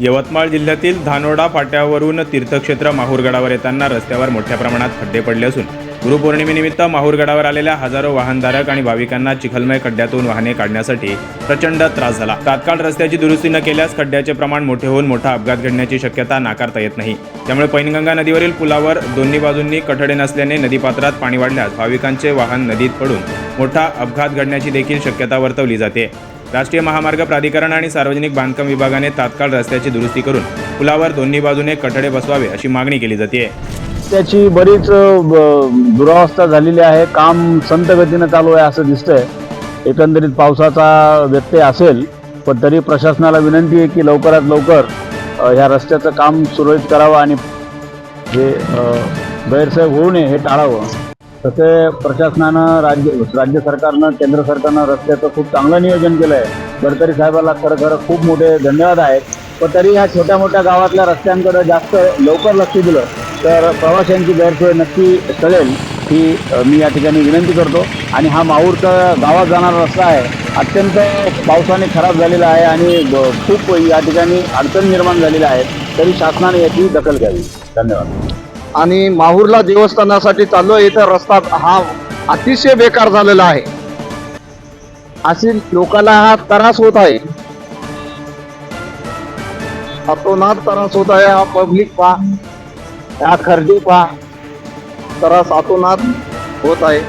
यवतमाळ जिल्ह्यातील धानोडा फाट्यावरून तीर्थक्षेत्र माहूरगडावर येताना रस्त्यावर मोठ्या प्रमाणात खड्डे पडले असून गुरुपौर्णिमेनिमित्त माहूरगडावर आलेल्या हजारो वाहनधारक आणि भाविकांना चिखलमय खड्ड्यातून वाहने काढण्यासाठी प्रचंड त्रास झाला. तात्काळ रस्त्याची दुरुस्ती न केल्यास खड्ड्याचे प्रमाण मोठे होऊन मोठा अपघात घडण्याची शक्यता नाकारता येत नाही. त्यामुळे पैनगंगा नदीवरील पुलावर दोन्ही बाजूंनी कठडे नसल्याने नदीपात्रात पाणी वाढल्यास भाविकांचे वाहन नदीत पडून मोठा अपघात घडण्याची देखील शक्यता वर्तवली जाते. राष्ट्रीय महामार्ग प्राधिकरण आणि सार्वजनिक बांधकाम विभागाने तात्काळ रस्त्याची दुरुस्ती करून पुलावर दोन्ही बाजूने कठडे बसवावे अशी मागणी केली जाते त्याची बरीच ब- दुरावस्था झालेली आहे. काम संत गतीनं चालू आहे असं दिसतंय. एकंदरीत पावसाचा व्यत्यय असेल पण तरी प्रशासनाला विनंती आहे की लवकरात लवकर ह्या रस्त्याचं काम सुरळीत करावं आणि हे अ, गैरसोय होऊ नये हे टाळावं. तसे प्रशासनानं राज्य राज्य सरकारनं केंद्र सरकारनं रस्त्याचं खूप चांगलं नियोजन केलं आहे गडकरी साहेबाला खरं खरं खूप मोठे धन्यवाद आहेत. पण तरी ह्या छोट्या मोठ्या गावातल्या रस्त्यांकडे जास्त लवकर लक्ष दिलं तर प्रवाशांची गैरसोय नक्की टळेल ही मी या ठिकाणी विनंती करतो. आणि हा माहूरचा गावात जाणारा रस्ता आहे अत्यंत पावसाने खराब झालेला आहे आणि खूप या ठिकाणी अडचण निर्माण झालेल्या आहेत तरी शासनाने याची दखल घ्यावी. धन्यवाद. आणि माहूरला देवस्थानासाठी चाललो इथं रस्ता हा अतिशय बेकार झालेला आहे. अशी लोकांना हा त्रास होत आहे. अतोनात त्रास होत आहे. हा पब्लिक पा हा खर्दी पा. त्रास अतोनात होत आहे.